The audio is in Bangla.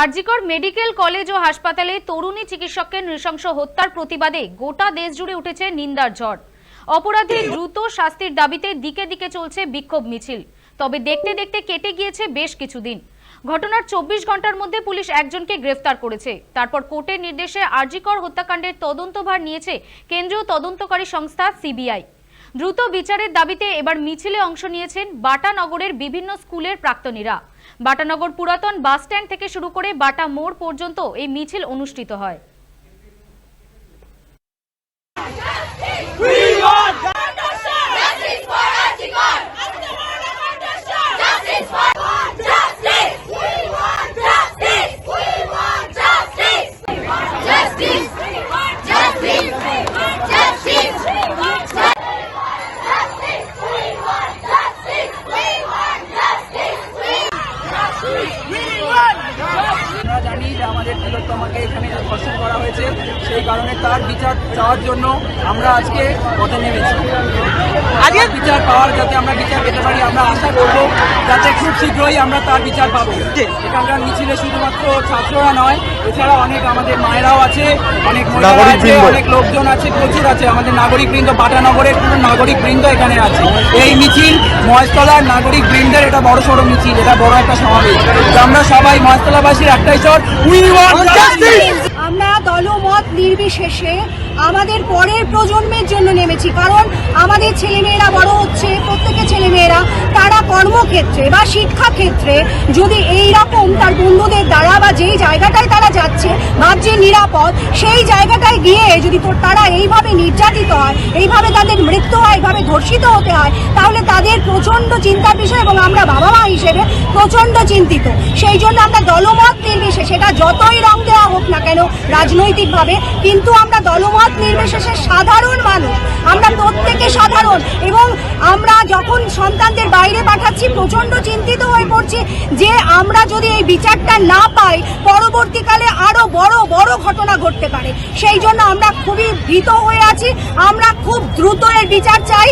আরজিকর মেডিকেল কলেজ ও হাসপাতালে তরুণী চিকিৎসককে নৃশংস হত্যার প্রতিবাদে গোটা দেশ জুড়ে উঠেছে নিন্দার ঝড়। অপরাধী দ্রুত শাস্তির দাবিতে দিকে দিকে চলছে বিক্ষোভ মিছিল। তবে দেখতে দেখতে কেটে গিয়েছে বেশ কিছুদিন। ঘটনার চব্বিশ ঘণ্টার মধ্যে পুলিশ একজনকে গ্রেফতার করেছে। তারপর কোর্টের নির্দেশে আরজিকর হত্যাকাণ্ডের তদন্তভার নিয়েছে কেন্দ্রীয় তদন্তকারী সংস্থা সিবিআই। দ্রুত বিচারের দাবিতে এবার মিছিলে অংশ নিয়েছেন বাটানগরের বিভিন্ন স্কুলের প্রাক্তনীরা। বাটানগর পুরাতন বাস স্ট্যান্ড থেকে শুরু করে বাটা মোড় পর্যন্ত এই মিছিল অনুষ্ঠিত হয়। আমরা জানি যে আমাদের তিলোত্তমাকে এখানে ধর্ষণ করা হয়েছে। সেই কারণে তার বিচার চাওয়ার জন্য আমরা আজকে পথে নেমেছি। আজকে বিচার পাওয়ার যাতে আমরা বিচার পেতে পারি আমরা আশা করব যাতে খুব শীঘ্রই আমরা তার বিচার পাবো। এখানকার মিছিলে শুধুমাত্র ছাত্ররা নয় এছাড়া অনেক আমাদের মায়েরাও আছে অনেক মহিলারা আছে নাগরিকবৃন্দ। অনেক লোকজন আছে প্রচুর আছে। আমাদের নাগরিক বৃন্দ পাটানগরের পুরো নাগরিক বৃন্দ এখানে আছে। এই মিছিল মহেশতলার নাগরিক বৃন্দের এটা বড় সড়ো মিছিল, এটা বড় একটা সমাবেশ আমরা সবাই মহেশতলাবাসীর একটাই চর উই ওয়ান্ট দলমত নির্বিশেষে আমাদের পরের প্রজন্মের জন্য নেমেছি, কারণ আমাদের ছেলেমেয়েরা বড় হচ্ছে, প্রত্যেকের ছেলেমেয়েরা তারা কর্মক্ষেত্রে বা শিক্ষাক্ষেত্রে যদি এই রকম তার বন্ধুদের দ্বারা বা যেই জায়গাটায় তারা যাচ্ছে, ভাবছে নিরাপদ, সেই জায়গাটায় গিয়ে যদি তোর এইভাবে নির্যাতিত হয়, এইভাবে তাদের মৃত্যু হয়, এইভাবে ধর্ষিত হতে হয়, তাহলে তাদের প্রচণ্ড চিন্তার বিষয় এবং আমরা বাবা প্রচণ্ড চিন্তিত। সেই জন্য আমরা দলমত নির্বিশেষে, সেটা যতই রং দেওয়া হোক না কেন, রাজনৈতিকভাবে কিন্তু আমরা দলমত নির্বিশেষে সাধারণ মানুষ। আমরা প্রত্যেকে সাধারণ এবং আমরা যখন সন্তানদের বাইরে পাঠাচ্ছি, প্রচণ্ড চিন্তিত হয়ে পড়ছি যে আমরা যদি এই বিচারটা না পাই, পরবর্তীকালে আরও বড় বড় ঘটনা ঘটতে পারে। সেই জন্য আমরা খুবই ভীত হয়ে আছি। আমরা খুব দ্রুত এর বিচার চাই।